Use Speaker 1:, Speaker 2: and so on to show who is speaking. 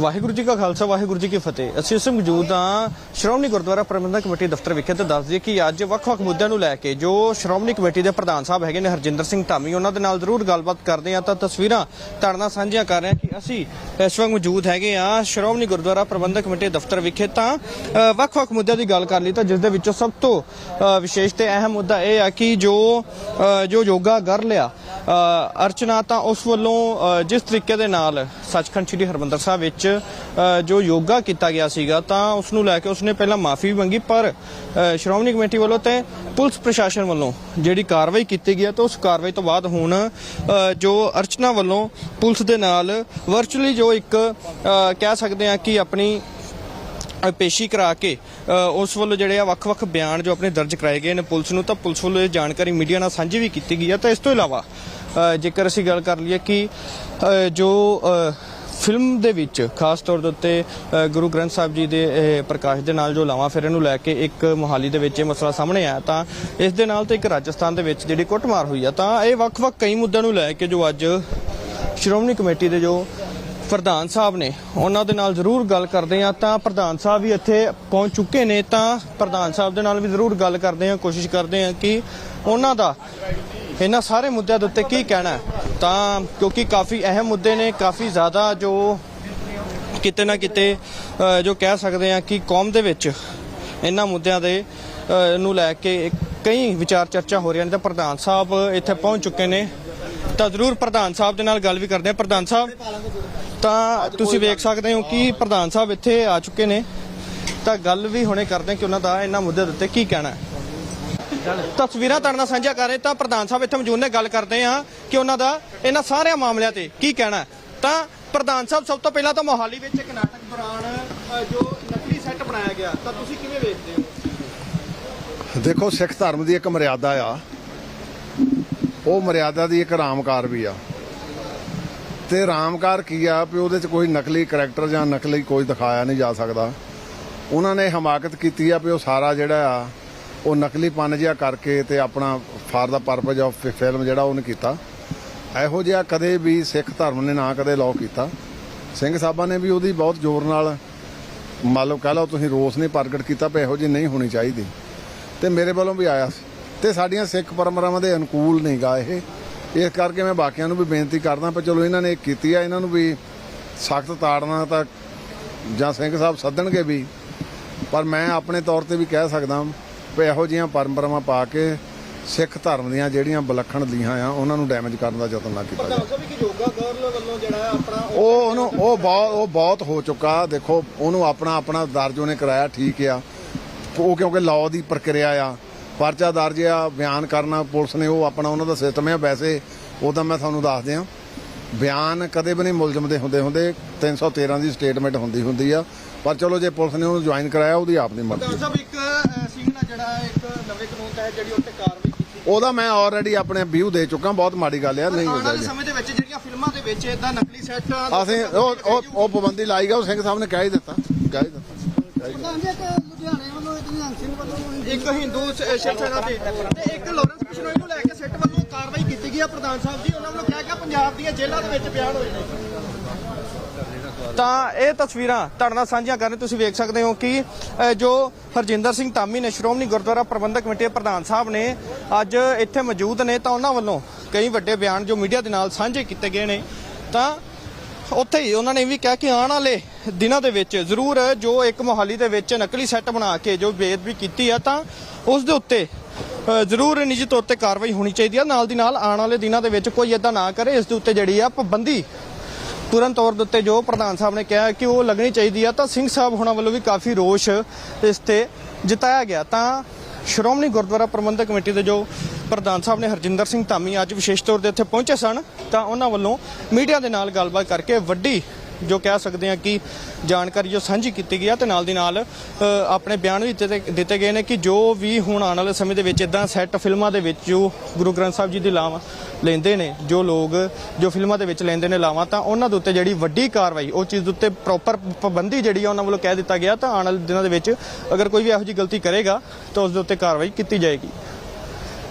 Speaker 1: ਵਾਹਿਗੁਰੂ ਜੀ ਕਾ ਖਾਲਸਾ, ਵਾਹਿਗੁਰੂ ਜੀ ਕੀ ਫਤਿਹ। ਅਸੀਂ ਇਸ ਮੌਜੂਦ ਹਾਂ ਸ਼੍ਰੋਮਣੀ ਗੁਰਦੁਆਰਾ ਪ੍ਰਬੰਧਕ ਕਮੇਟੀ ਦਫ਼ਤਰ ਵਿਖੇ ਤੇ ਦੱਸ ਦਈਏ ਕਿ ਅੱਜ ਵੱਖ-ਵੱਖ ਮੁੱਦਿਆਂ ਨੂੰ ਲੈ ਕੇ ਜੋ ਸ਼੍ਰੋਮਣੀ ਕਮੇਟੀ ਦੇ ਪ੍ਰਧਾਨ ਸਾਹਿਬ ਹੈਗੇ ਨੇ ਹਰਜਿੰਦਰ ਸਿੰਘ ਧਾਮੀ, ਉਹਨਾਂ ਦੇ ਨਾਲ ਜ਼ਰੂਰ ਗੱਲਬਾਤ ਕਰਦੇ ਹਾਂ ਤਾਂ ਤਸਵੀਰਾਂ ਤੁਹਾਡੇ ਨਾਲ ਸਾਂਝੀਆਂ ਕਰ ਰਹੇ ਹਾਂ ਕਿ ਅਸੀਂ ਇਸ ਵਕਤ ਮੌਜੂਦ ਹੈਗੇ ਹਾਂ ਸ਼੍ਰੋਮਣੀ ਗੁਰਦੁਆਰਾ ਪ੍ਰਬੰਧਕ ਕਮੇਟੀ ਦਫ਼ਤਰ ਵਿਖੇ ਤਾਂ ਵੱਖ-ਵੱਖ ਮੁੱਦਿਆਂ ਦੀ ਗੱਲ ਕਰ ਲਈ ਤਾਂ ਜਿਸ ਦੇ ਵਿੱਚੋਂ ਸਭ ਤੋਂ ਵਿਸ਼ੇਸ਼ ਤੇ ਅਹਿਮ ਮੁੱਦਾ ਇਹ ਆ ਕਿ ਜੋ ਜੋ ਯੋਗਾ ਕਰ ਲਿਆ ਅਰਚਨਾ, ਤਾਂ ਉਸ ਵੱਲੋਂ ਜਿਸ ਤਰੀਕੇ ਦੇ ਨਾਲ ਸੱਚਖੰਡ ਸ੍ਰੀ ਹਰਮੰਦਰ ਸਾਹਿਬ ਵਿੱਚ ਜੋ ਯੋਗਾ ਕੀਤਾ ਗਿਆ ਸੀਗਾ, ਤਾਂ ਉਸ ਨੂੰ ਲੈ ਕੇ ਉਸਨੇ ਪਹਿਲਾਂ ਮਾਫੀ ਵੀ ਮੰਗੀ, ਪਰ ਸ਼੍ਰੋਮਣੀ ਕਮੇਟੀ ਵੱਲੋਂ ਤੇ ਪੁਲਿਸ ਪ੍ਰਸ਼ਾਸਨ ਵੱਲੋਂ ਜਿਹੜੀ ਕਾਰਵਾਈ ਕੀਤੀ ਗਈ ਹੈ, ਤਾਂ ਉਸ ਕਾਰਵਾਈ ਤੋਂ ਬਾਅਦ ਹੁਣ ਜੋ ਅਰਚਨਾ ਵੱਲੋਂ ਪੁਲਿਸ ਦੇ ਨਾਲ ਵਰਚੁਅਲੀ ਜੋ ਇੱਕ ਕਹਿ ਸਕਦੇ ਆ ਕਿ ਆਪਣੀ ਪੇਸ਼ੀ ਕਰਾ ਕੇ ਉਸ ਵੱਲੋਂ ਜਿਹੜੇ ਆ ਵੱਖ-ਵੱਖ ਬਿਆਨ ਜੋ ਆਪਣੇ ਦਰਜ ਕਰਾਏ ਗਏ ਨੇ ਪੁਲਿਸ ਨੂੰ, ਤਾਂ ਪੁਲਿਸ ਵੱਲੋਂ ਇਹ ਜਾਣਕਾਰੀ ਮੀਡੀਆ ਨਾਲ ਸਾਂਝੀ ਵੀ ਕੀਤੀ ਗਈ ਹੈ। ਤਾਂ ਇਸ ਤੋਂ ਇਲਾਵਾ ਜੇਕਰ ਅਸੀਂ ਗੱਲ ਕਰ ਲਈਏ ਕਿ ਜੋ ਫਿਲਮ ਦੇ ਵਿੱਚ ਖਾਸ ਤੌਰ ਦੇ ਉੱਤੇ ਗੁਰੂ ਗ੍ਰੰਥ ਸਾਹਿਬ ਜੀ ਦੇ ਪ੍ਰਕਾਸ਼ ਦੇ ਨਾਲ ਜੋ ਲਾਵਾਂ ਫੇਰੇ ਨੂੰ ਲੈ ਕੇ ਇੱਕ ਮੋਹਾਲੀ ਦੇ ਵਿੱਚ ਇਹ ਮਸਲਾ ਸਾਹਮਣੇ ਆਇਆ, ਤਾਂ ਇਸ ਦੇ ਨਾਲ ਤੇ ਇੱਕ ਰਾਜਸਥਾਨ ਦੇ ਵਿੱਚ ਜਿਹੜੀ ਕੁੱਟਮਾਰ ਹੋਈ ਆ, ਤਾਂ ਇਹ ਵੱਖ-ਵੱਖ ਕਈ ਮੁੱਦਿਆਂ ਨੂੰ ਲੈ ਕੇ ਜੋ ਅੱਜ ਸ਼੍ਰੋਮਣੀ ਕਮੇਟੀ ਦੇ ਜੋ ਪ੍ਰਧਾਨ ਸਾਹਿਬ ਨੇ ਉਹਨਾਂ ਦੇ ਨਾਲ ਜ਼ਰੂਰ ਗੱਲ ਕਰਦੇ ਆ ਤਾਂ ਪ੍ਰਧਾਨ ਸਾਹਿਬ ਵੀ ਇੱਥੇ ਪਹੁੰਚ ਚੁੱਕੇ ਨੇ, ਤਾਂ ਪ੍ਰਧਾਨ ਸਾਹਿਬ ਦੇ ਨਾਲ ਵੀ ਜ਼ਰੂਰ ਗੱਲ ਕਰਦੇ ਆ ਕੋਸ਼ਿਸ਼ ਕਰਦੇ ਆ ਕਿ ਉਹਨਾਂ ਦਾ ਇਹਨਾਂ ਸਾਰੇ ਮੁੱਦਿਆਂ ਦੇ ਉੱਤੇ ਕੀ ਕਹਿਣਾ ਤਾਂ ਕਿਉਂਕਿ ਕਾਫੀ ਅਹਿਮ ਮੁੱਦੇ ਨੇ, ਕਾਫੀ ਜ਼ਿਆਦਾ ਜੋ ਕਿਤੇ ਨਾ ਕਿਤੇ ਜੋ ਕਹਿ ਸਕਦੇ ਆ ਕਿ ਕੌਮ ਦੇ ਵਿੱਚ ਇਹਨਾਂ ਮੁੱਦਿਆਂ ਦੇ ਨੂੰ ਲੈ ਕੇ ਕਈ ਵਿਚਾਰ ਚਰਚਾ ਹੋ ਰਹੀਆਂ ਨੇ। ਤਾਂ ਪ੍ਰਧਾਨ ਸਾਹਿਬ ਇੱਥੇ ਪਹੁੰਚ ਚੁੱਕੇ ਨੇ। ਤਾਂ ਜ਼ਰੂਰ ਪ੍ਰਧਾਨ ਸਾਹਿਬ ਦੇ ਨਾਲ ਗੱਲ ਵੀ ਕਰਦੇ ਆ ਪ੍ਰਧਾਨ ਸਾਹਿਬ, ਤਾਂ ਤੁਸੀਂ ਵੇਖ ਸਕਦੇ ਹੋ ਕਿ ਪ੍ਰਧਾਨ ਸਾਹਿਬ ਇੱਥੇ ਆ ਚੁੱਕੇ ਨੇ। ਤਾਂ ਗੱਲ ਵੀ ਹੁਣੇ ਕਰਦੇ ਹਾਂ ਕਿ ਉਹਨਾਂ ਦਾ ਇਹਨਾਂ ਮੁੱਦੇ ਦੇ ਉੱਤੇ ਕੀ ਕਹਿਣਾ ਹੈ। ਤਸਵੀਰਾਂ ਤੁਹਾਡੇ ਨਾਲ ਸਾਂਝਾ ਕਰ ਰਹੇ ਤਾਂ ਪ੍ਰਧਾਨ ਸਾਹਿਬ ਇੱਥੇ ਮੌਜੂਦ ਨੇ, ਗੱਲ ਕਰਦੇ ਆ ਕਿ ਉਹਨਾਂ ਦਾ ਇਹਨਾਂ ਸਾਰਿਆਂ ਮਾਮਲਿਆਂ ਤੇ ਕੀ ਕਹਿਣਾ ਤਾਂ ਪ੍ਰਧਾਨ ਸਾਹਿਬ, ਸਭ ਤੋਂ ਪਹਿਲਾਂ ਤਾਂ ਮੋਹਾਲੀ ਵਿੱਚ ਇੱਕ ਨਾਟਕ ਦੌਰਾਨ ਜੋ ਨਕਲੀ ਸੈੱਟ ਬਣਾਇਆ ਗਿਆ, ਤਾਂ ਤੁਸੀਂ ਕਿਵੇਂ ਵੇਖਦੇ ਹੋ?
Speaker 2: ਦੇਖੋ, ਸਿੱਖ ਧਰਮ ਦੀ ਇੱਕ ਮਰਿਆਦਾ ਆ। ਉਹ ਮਰਿਆਦਾ ਦੀ ਇੱਕ ਰਾਮਕਾਰ ਵੀ ਆ। ਤੇ ਰਾਮਕਾਰ ਕੀ ਆ ਵੀ ਉਹਦੇ ਚ ਕੋਈ ਨਕਲੀ ਕਰੈਕਟਰ ਜਾਂ ਨਕਲੀ ਕੋਈ ਦਿਖਾਇਆ ਨਹੀਂ ਜਾ ਸਕਦਾ। ਉਹਨਾਂ ਨੇ ਹਮਾਕਤ ਕੀਤੀ ਆ ਵੀ ਉਹ ਸਾਰਾ ਜਿਹੜਾ ਆ, ਉਹ ਨਕਲੀ ਪਨ ਜਿਹਾ ਕਰਕੇ ਤੇ ਆਪਣਾ for the purpose of film ਜਿਹੜਾ ਉਹਨੇ ਕੀਤਾ। ਇਹੋ ਜਿਹਾ ਕਦੇ ਵੀ ਸਿੱਖ ਧਰਮ ਨੇ ਨਾ ਕਦੇ ਲਾਅ ਕੀਤਾ। ਸਿੰਘ ਸਾਹਿਬਾਂ ਨੇ ਵੀ ਉਹਦੀ ਬਹੁਤ ਜ਼ੋਰ ਨਾਲ, ਮੰਨ ਲਓ ਕਹ ਲਓ ਤੁਸੀਂ ਰੋਸ ਨਹੀਂ ਪ੍ਰਗਟ ਕੀਤਾ ਵੀ ਇਹੋ ਜਿਹੀ ਨਹੀਂ ਹੋਣੀ ਚਾਹੀਦੀ। ਤੇ ਮੇਰੇ ਵੱਲੋਂ ਵੀ ਆਇਆ ਸੀ। ਤੇ ਸਾਡੀਆਂ ਸਿੱਖ ਪਰੰਪਰਾਵਾਂ ਦੇ ਅਨੁਕੂਲ ਨਹੀਂ ਗਾ ਇਹ। ਇਸ ਕਰਕੇ ਮੈਂ ਬਾਕੀਆਂ ਨੂੰ ਵੀ ਬੇਨਤੀ ਕਰਦਾ ਪਰ ਚਲੋ ਇਹਨਾਂ ਨੇ ਇਹ ਕੀਤੀ ਆ ਇਹਨਾਂ ਨੂੰ ਵੀ ਸਖਤ ਤਾੜਨਾ ਤਾਂ ਜਾਂ ਸਿੰਘ ਸਾਹਿਬ ਸੱਦਣਗੇ ਵੀ। ਪਰ ਮੈਂ ਆਪਣੇ ਤੌਰ ਤੇ ਵੀ ਕਹਿ ਸਕਦਾ ਵੀ ਇਹੋ ਜਿਹੀਆਂ ਪਰੰਪਰਾਵਾਂ ਪਾ ਕੇ ਸਿੱਖ ਧਰਮ ਦੀਆਂ ਜਿਹੜੀਆਂ ਵਿਲੱਖਣ ਲੀਹਾਂ ਆ ਉਹਨਾਂ ਨੂੰ ਡੈਮੇਜ ਕਰਨ ਦਾ ਯਤਨ ਨਾ ਕੀਤਾ ਜਾਵੇ। ਉਹ ਉਹਨੂੰ ਉਹ ਬਹੁਤ ਉਹ ਬਹੁਤ ਹੋ ਚੁੱਕਾ ਦੇਖੋ ਉਹਨੂੰ ਆਪਣਾ ਆਪਣਾ ਦਰਜ ਉਹਨੇ ਕਰਾਇਆ ਠੀਕ ਆ। ਉਹ ਕਿਉਂਕਿ ਲਾਅ ਦੀ ਪ੍ਰਕਿਰਿਆ ਆ ਪਰਚਾ ਦਰਜ ਆ ਬਿਆਨ ਕਰਨਾ ਪੁਲਿਸ ਨੇ ਉਹ ਆਪਣਾ ਉਹਨਾਂ ਦਾ ਸਿਸਟਮ ਆ ਵੈਸੇ ਉਹ ਤਾਂ ਮੈਂ ਤੁਹਾਨੂੰ ਦੱਸ ਦਿਆਂ। ਬਿਆਨ ਕਦੇ ਵੀ ਨਹੀਂ ਮੁਲਜ਼ਮ ਦੇ ਹੁੰਦੇ ਹੁੰਦੇ 313 ਦੀ ਸਟੇਟਮੈਂਟ ਹੁੰਦੀ ਹੁੰਦੀ ਆ। ਪਰ ਚਲੋ ਜੇ ਪੁਲਿਸ ਨੇ ਉਹਨੂੰ ਜੁਆਇਨ ਕਰਾਇਆ ਉਹਦੀ ਆਪਣੀ ਮਰਜ਼ੀ।
Speaker 1: ਸਾਹਿਬ ਇੱਕ ਸਿੰਘ ਨਾਲ ਜਿਹੜਾ ਇੱਕ ਨਵੇਂ ਕਾਨੂੰਨ ਤਹਿਤ ਜਿਹੜੀ ਉੱਤੇ ਕਾਰਵਾਈ ਕੀਤੀ
Speaker 2: ਉਹਦਾ ਮੈਂ ਆਲਰੇਡੀ ਆਪਣੇ ਵਿਊ ਦੇ ਚੁੱਕਾ ਬਹੁਤ ਮਾੜੀ ਗੱਲ ਆ ਨਹੀਂ
Speaker 1: ਆਉਣ
Speaker 2: ਹੁੰਦਾ
Speaker 1: ਵਾਲੇ
Speaker 2: ਜੀ
Speaker 1: ਸਮੇਂ ਦੇ ਵਿੱਚ ਜਿਹੜੀਆਂ ਫਿਲਮਾਂ ਦੇ ਵਿੱਚ ਇਦਾਂ ਨਕਲੀ ਸੈੱਟ
Speaker 2: ਅਸੀਂ ਉਹ ਉਹ ਉਹ ਪਾਬੰਦੀ ਲਾਈ ਗਿਆ ਉਹ ਸਿੰਘ ਸਾਹਿਬ ਨੇ ਕਹਿ ਹੀ ਦਿੱਤਾ ਕਹਿ ਹੀ ਦਿੱਤਾ।
Speaker 3: ਪ੍ਰਧਾਨ ਜੀ ਇੱਕ ਲੁਧਿਆਣੇ ਵੱਲੋਂ ਇੱਕ ਨਿਹੰਗ ਸਿੰਘ ਵੱਲੋਂ
Speaker 1: ਇੱਕ ਹਿੰਦੂ ਸਿੱਖਾਂ ਤੇ ਤੇ ਇੱਕ ਲਾਰੈਂਸ ਬਿਸ਼ਨੋਈ ਨੂੰ ਲੈ ਕੇ ਸੈੱਟ ਵੱਲੋਂ ਕਾਰਵਾਈ ਕੀਤੀ ਗਈ ਹੈ ਪ੍ਰਧਾਨ ਸਾਹਿਬ ਜੀ ਉਹਨਾਂ ਵੱਲੋਂ ਕਿਹਾ ਗਿਆ ਪੰਜਾਬ ਦੀਆਂ ਜੇਲ੍ਹਾਂ ਦੇ ਵਿੱਚ ਬਿਆਨ ਹੋਏ ਨੇ। ਤਾਂ ਇਹ ਤਸਵੀਰਾਂ ਤੁਹਾਡੇ ਨਾਲ ਸਾਂਝੀਆਂ ਕਰਨ ਤੁਸੀਂ ਵੇਖ ਸਕਦੇ ਹੋ ਕਿ ਅ, ਜੋ ਹਰਜਿੰਦਰ ਸਿੰਘ ਧਾਮੀ ਨੇ ਸ਼੍ਰੋਮਣੀ ਗੁਰਦੁਆਰਾ ਪ੍ਰਬੰਧਕ ਕਮੇਟੀ ਦੇ ਪ੍ਰਧਾਨ ਸਾਹਿਬ ਨੇ ਅੱਜ ਇੱਥੇ ਮੌਜੂਦ ਨੇ ਤਾਂ ਉਹਨਾਂ ਵੱਲੋਂ ਕਈ ਵੱਡੇ ਬਿਆਨ ਜੋ ਮੀਡੀਆ ਦੇ ਨਾਲ ਸਾਂਝੇ ਕੀਤੇ ਗਏ ਨੇ। ਤਾਂ ਉੱਥੇ ਹੀ ਉਹਨਾਂ ਨੇ ਵੀ ਕਿਹਾ ਕਿ ਆਉਣ ਵਾਲੇ ਦਿਨਾਂ ਦੇ ਵਿੱਚ ਜ਼ਰੂਰ ਜੋ ਇੱਕ ਮੋਹਾਲੀ ਦੇ ਵਿੱਚ ਨਕਲੀ ਸੈੱਟ ਬਣਾ ਕੇ ਜੋ ਬੇਅਦਬੀ ਕੀਤੀ ਆ ਤਾਂ ਉਸ ਦੇ ਉੱਤੇ ਜ਼ਰੂਰ ਨਿੱਜੀ ਤੌਰ ਤੇ ਕਾਰਵਾਈ ਹੋਣੀ ਚਾਹੀਦੀ ਆ। ਨਾਲ ਦੀ ਨਾਲ ਆਉਣ ਵਾਲੇ ਦਿਨਾਂ ਦੇ ਵਿੱਚ ਕੋਈ ਇਦਾਂ ਨਾ ਕਰੇ। ਇਸ ਦੇ ਉੱਤੇ ਜਿਹੜੀ ਆ ਪਾਬੰਦੀ ਤੁਰੰਤ ਤੌਰ ਦੇ ਉੱਤੇ ਜੋ ਪ੍ਰਧਾਨ ਸਾਹਿਬ ਨੇ ਕਿਹਾ ਕਿ ਉਹ ਲੱਗਣੀ ਚਾਹੀਦੀ ਆ। ਤਾਂ ਸਿੰਘ ਸਾਹਿਬ ਹੋਣਾ ਵੱਲੋਂ ਵੀ ਕਾਫੀ ਰੋਸ਼ ਇਸ ਤੇ ਜਤਾਇਆ ਗਿਆ। ਤਾਂ ਸ਼੍ਰੋਮਣੀ ਗੁਰਦੁਆਰਾ ਪ੍ਰਬੰਧਕ ਕਮੇਟੀ ਦੇ ਜੋ ਪ੍ਰਧਾਨ ਸਾਹਿਬ ਨੇ ਹਰਜਿੰਦਰ ਸਿੰਘ ਧਾਮੀ ਅੱਜ ਵਿਸ਼ੇਸ਼ ਤੌਰ ਤੇ ਇੱਥੇ ਪਹੁੰਚੇ ਸਨ, ਤਾਂ ਉਹਨਾਂ ਵੱਲੋਂ ਮੀਡੀਆ ਦੇ ਨਾਲ ਗੱਲਬਾਤ ਕਰਕੇ ਵੱਡੀ ਜੋ ਕਹਿ ਸਕਦੇ ਆ ਕਿ ਜਾਣਕਾਰੀ ਜੋ ਸਾਂਝੀ ਕੀਤੀ ਗਈ ਆ ਤੇ ਨਾਲ ਦੀ ਨਾਲ ਆਪਣੇ ਬਿਆਨ ਵੀ ਦਿੱਤੇ ਦਿੱਤੇ ਗਏ ਨੇ ਕਿ ਜੋ ਵੀ ਹੁਣ ਆਉਣ ਵਾਲੇ ਸਮੇਂ ਦੇ ਵਿੱਚ ਇਦਾਂ ਸੈੱਟ ਫਿਲਮਾਂ ਦੇ ਵਿੱਚ ਜੋ ਗੁਰੂ ਗ੍ਰੰਥ ਸਾਹਿਬ ਜੀ ਦੀ ਲਾਵਾਂ ਲੈਂਦੇ ਨੇ, ਜੋ ਲੋਕ ਜੋ ਫਿਲਮਾਂ ਦੇ ਵਿੱਚ ਲੈਂਦੇ ਨੇ ਲਾਵਾਂ, ਤਾਂ ਉਹਨਾਂ ਦੇ ਉੱਤੇ ਜਿਹੜੀ ਵੱਡੀ ਕਾਰਵਾਈ, ਉਹ ਚੀਜ਼ ਦੇ ਉੱਤੇ ਪ੍ਰੋਪਰ ਪਾਬੰਦੀ ਜਿਹੜੀ ਆ ਉਹਨਾਂ ਵੱਲੋਂ ਕਹਿ ਦਿੱਤਾ ਗਿਆ, ਤਾਂ ਆਉਣ ਵਾਲੇ ਦਿਨਾਂ ਦੇ ਵਿੱਚ ਅਗਰ ਕੋਈ ਵੀ ਇਹੋ ਜਿਹੀ ਗਲਤੀ ਕਰੇਗਾ, ਤਾਂ ਉਸ ਦੇ ਉੱਤੇ ਕਾਰਵਾਈ ਕੀਤੀ ਜਾਏਗੀ।